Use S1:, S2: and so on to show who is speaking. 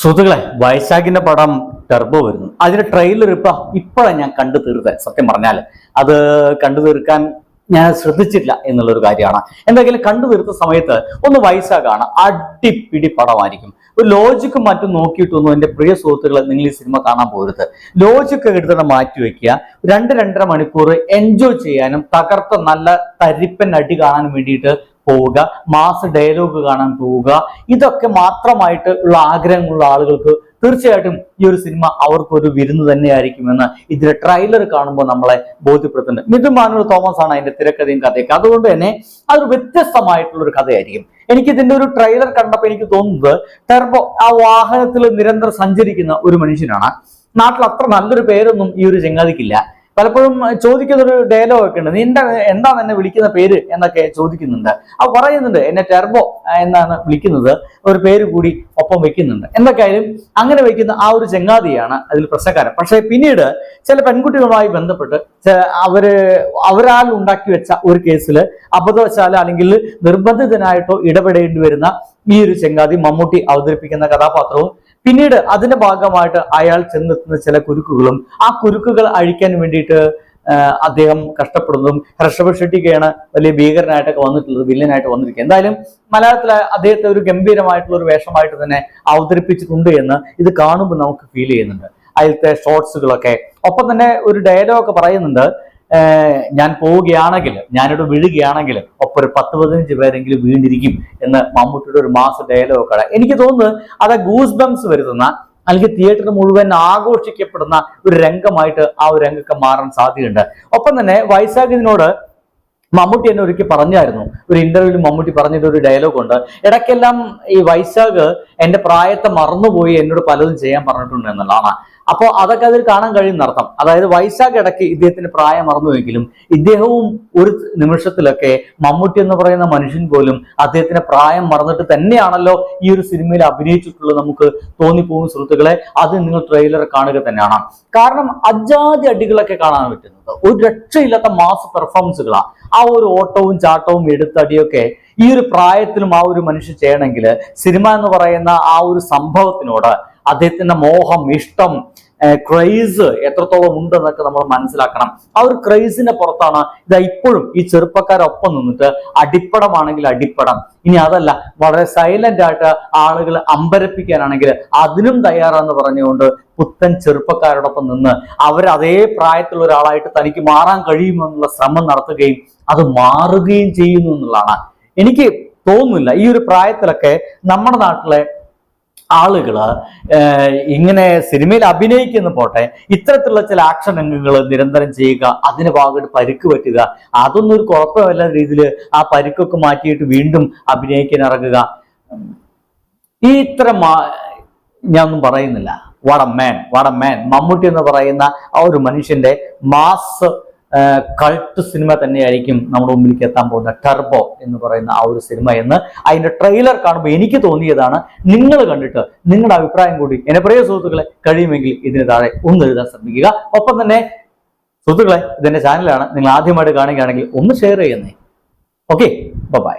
S1: സുഹൃത്തുക്കളെ വൈശാഖിന്റെ പടം ടെർബോ വരുന്നു. അതിന്റെ ട്രെയിലർ ഇപ്പൊ ഇപ്പോഴാണ് ഞാൻ കണ്ടു തീർത്തത് സത്യം പറഞ്ഞാൽ. അത് കണ്ടു തീർക്കാൻ ഞാൻ ശ്രദ്ധിച്ചില്ല എന്നുള്ളൊരു കാര്യമാണ്. എന്തെങ്കിലും കണ്ടു തീർത്ത സമയത്ത് ഒന്ന് വൈശാഖാണ് അടിപ്പിടി പടമായിരിക്കും. ഒരു ലോജിക്കും മറ്റും നോക്കിയിട്ടൊന്നും എന്റെ പ്രിയ സുഹൃത്തുക്കളെ നിങ്ങൾ ഈ സിനിമ കാണാൻ പോരുത്. ലോജിക്ക് എടുത്തിട്ട് മാറ്റി വെക്കുക. രണ്ട് രണ്ടര മണിക്കൂർ എൻജോയ് ചെയ്യാനും തകർത്ത നല്ല തരിപ്പൻ അടി കാണാൻ വേണ്ടിയിട്ട് പോവുക മാസ് ഡയലോഗ് കാണാൻ പോവുക. ഇതൊക്കെ മാത്രമായിട്ട് ഉള്ള ആഗ്രഹങ്ങളുള്ള ആളുകൾക്ക് തീർച്ചയായിട്ടും ഈ ഒരു സിനിമ അവർക്കൊരു വിരുന്ന് തന്നെയായിരിക്കുമെന്ന് ഇതിലെ ട്രെയിലർ കാണുമ്പോൾ നമ്മളെ ബോധ്യപ്പെടുത്തുന്നുണ്ട്. മിഥുൻ മാനുവൽ തോമസ് ആണ് അതിന്റെ തിരക്കഥയും കഥയൊക്കെ. അതുകൊണ്ട് തന്നെ അതൊരു വ്യത്യസ്തമായിട്ടുള്ള ഒരു കഥയായിരിക്കും. എനിക്ക് ഇതിന്റെ ഒരു ട്രെയിലർ കണ്ടപ്പോൾ എനിക്ക് തോന്നുന്നത് ടെർബോ ആ വാഹനത്തിൽ നിരന്തരം സഞ്ചരിക്കുന്ന ഒരു മനുഷ്യനാണ്. നാട്ടിൽ അത്ര നല്ലൊരു പേരൊന്നും ഈ ഒരു ചങ്ങാതിക്കില്ല. പലപ്പോഴും ചോദിക്കുന്ന ഒരു ഡയലോഗ് ഒക്കെ ഉണ്ട്. നിന്റെ എന്താണ് എന്നെ വിളിക്കുന്ന പേര്? എന്നൊക്കെ ചോദിക്കുന്നുണ്ട്. ആ പറയുന്നുണ്ട് എന്നെ ടെർബോ എന്നാണ് വിളിക്കുന്നത്. ഒരു പേര് കൂടി ഒപ്പം വെക്കുന്നുണ്ട്. എന്തൊക്കെയായാലും അങ്ങനെ വെക്കുന്ന ആ ഒരു ചെങ്ങാതിയാണ് അതിൽ പ്രശ്നക്കാരൻ. പക്ഷേ പിന്നീട് ചില പെൺകുട്ടികളുമായി ബന്ധപ്പെട്ട് അവർ അവരാൽ ഉണ്ടാക്കി വെച്ച ഒരു കേസിൽ അബദ്ധവശാല അല്ലെങ്കിൽ നിർബന്ധിതനായിട്ടോ ഇടപെടേണ്ടി വരുന്ന ഈ ഒരു ചെങ്ങാതി മമ്മൂട്ടി അവതരിപ്പിക്കുന്ന കഥാപാത്രവും പിന്നീട് അതിന്റെ ഭാഗമായിട്ട് അയാൾ ചെന്നെത്തുന്ന ചില കുരുക്കുകളും ആ കുരുക്കുകൾ അഴിക്കാൻ വേണ്ടിയിട്ട് അദ്ദേഹം കഷ്ടപ്പെടുന്നതും ഋഷഭ് ഷെട്ടിക്കാണ് വലിയ ഭീകരനായിട്ടൊക്കെ വന്നിട്ടുള്ളത് വില്ലനായിട്ട് വന്നിരിക്കുക എന്തായാലും മലയാളത്തിലെ അദ്ദേഹത്തെ ഒരു ഗംഭീരമായിട്ടുള്ള ഒരു വേഷമായിട്ട് തന്നെ അവതരിപ്പിച്ചിട്ടുണ്ട് എന്ന് ഇത് കാണുമ്പോൾ നമുക്ക് ഫീൽ ചെയ്യുന്നുണ്ട്. അതിലത്തെ ഷോർട്സുകളൊക്കെ ഒപ്പം തന്നെ ഒരു ഡയലോഗ് ഒക്കെ പറയുന്നുണ്ട്. ഞാൻ പോവുകയാണെങ്കിൽ ഞാനിവിടെ വീഴുകയാണെങ്കിൽ ഒപ്പം ഒരു പത്ത് പതിനഞ്ച് പേരെങ്കിലും വീണ്ടിരിക്കും എന്ന് മമ്മൂട്ടിയുടെ ഒരു മാസ ഡയലോഗ് എനിക്ക് തോന്നുന്നത് അത് ഗൂസ് ബംസ് വരുത്തുന്ന അല്ലെങ്കിൽ തിയേറ്റർ മുഴുവൻ ആഘോഷിക്കപ്പെടുന്ന ഒരു രംഗമായിട്ട് ആ ഒരു രംഗമൊക്കെ മാറാൻ സാധ്യതയുണ്ട്. ഒപ്പം തന്നെ വൈശാഖിനോട് മമ്മൂട്ടി എന്നെ ഒരിക്കൽ പറഞ്ഞായിരുന്നു. ഒരു ഇന്റർവ്യൂവിൽ മമ്മൂട്ടി പറഞ്ഞിട്ട് ഒരു ഡയലോഗ് ഉണ്ട്. ഇടയ്ക്കെല്ലാം ഈ വൈശാഖ് എന്റെ പ്രായത്തെ മറന്നുപോയി എന്നോട് പലതും ചെയ്യാൻ പറഞ്ഞിട്ടുണ്ട് എന്നുള്ളതാണ്. അപ്പോൾ അതൊക്കെ അതിൽ കാണാൻ കഴിയുന്ന അർത്ഥം അതായത് വൈശാഖ് ഇടയ്ക്ക് ഇദ്ദേഹത്തിന് പ്രായം മറന്നുവെങ്കിലും ഇദ്ദേഹവും ഒരു നിമിഷത്തിലൊക്കെ മമ്മൂട്ടി എന്ന് പറയുന്ന മനുഷ്യൻ പോലും അദ്ദേഹത്തിന്റെ പ്രായം മറന്നിട്ട് തന്നെയാണല്ലോ ഈ ഒരു സിനിമയിൽ അഭിനയിച്ചിട്ടുള്ളത് നമുക്ക് തോന്നിപ്പോകും സുഹൃത്തുക്കളെ. അത് നിങ്ങൾ ട്രെയിലർ കാണുക തന്നെയാണ്. കാരണം അജാതി അടികളൊക്കെ കാണാൻ പറ്റുന്നത്. ഒരു രക്ഷയില്ലാത്ത മാസ് പെർഫോമൻസുകളാണ് ആ ഒരു ഓട്ടവും ചാട്ടവും എടുത്തടിയൊക്കെ ഈ ഒരു പ്രായത്തിലും ആ ഒരു മനുഷ്യൻ ചെയ്യണമെങ്കിൽ സിനിമ എന്ന് പറയുന്ന ആ ഒരു സംഭവത്തിനോട് അദ്ദേഹത്തിന്റെ മോഹം ഇഷ്ടം ക്രൈസ് എത്രത്തോളം ഉണ്ടെന്നൊക്കെ നമ്മൾ മനസ്സിലാക്കണം. ആ ഒരു ക്രൈസിന്റെ പുറത്താണ് ഇതാ ഇപ്പോഴും ഈ ചെറുപ്പക്കാരൊപ്പം നിന്നിട്ട് അടിപ്പടമാണെങ്കിൽ അടിപ്പടം. ഇനി അതല്ല വളരെ സൈലന്റ് ആയിട്ട് ആളുകൾ അമ്പരപ്പിക്കാനാണെങ്കിൽ അതിനും തയ്യാറാന്ന് പറഞ്ഞുകൊണ്ട് പുത്തൻ ചെറുപ്പക്കാരോടൊപ്പം നിന്ന് അവർ അതേ പ്രായത്തിലുള്ള ഒരാളായിട്ട് തനിക്ക് മാറാൻ കഴിയുമെന്നുള്ള ശ്രമം നടത്തുകയും അത് മാറുകയും ചെയ്യുന്നു എന്നുള്ളതാണ്. എനിക്ക് തോന്നുന്നില്ല ഈ ഒരു പ്രായത്തിലൊക്കെ നമ്മുടെ നാട്ടിലെ ആളുകൾ ഏഹ് ഇങ്ങനെ സിനിമയിൽ അഭിനയിക്കുന്ന പോട്ടെ ഇത്തരത്തിലുള്ള ചില ആക്ഷൻ രംഗങ്ങൾ നിരന്തരം ചെയ്യുക അതിന് ഭാഗമായിട്ട് പരിക്ക് പറ്റുക അതൊന്നും ഒരു കുഴപ്പമില്ലാത്ത രീതിയിൽ ആ പരിക്കൊക്കെ മാറ്റിയിട്ട് വീണ്ടും അഭിനയിക്കാൻ ഇറങ്ങുക. ഈ ഇത്ര ഞാനൊന്നും പറയുന്നില്ല. വട മാൻ വട മാൻ മമ്മൂട്ടി എന്ന് പറയുന്ന ആ ഒരു മനുഷ്യന്റെ മാസ് കൾട്ട് സിനിമ തന്നെയായിരിക്കും നമ്മുടെ മുമ്പിലേക്ക് എത്താൻ പോകുന്ന ടർബോ എന്ന് പറയുന്ന ആ ഒരു സിനിമ എന്ന് അതിന്റെ ട്രെയിലർ കാണുമ്പോൾ എനിക്ക് തോന്നിയതാണ് നിങ്ങൾ കണ്ടിട്ട് നിങ്ങളുടെ അഭിപ്രായം കൂടി. എന്നെ പ്രിയ സുഹൃത്തുക്കളെ കഴിയുമെങ്കിൽ ഇതിന് താഴെ ഒന്ന് എഴുതാൻ ശ്രമിക്കുക. ഒപ്പം തന്നെ സുഹൃത്തുക്കളെ ഇതെന്റെ ചാനലാണ് നിങ്ങൾ ആദ്യമായിട്ട് കാണുകയാണെങ്കിൽ ഒന്ന് ഷെയർ ചെയ്യുന്നേ. Okay bye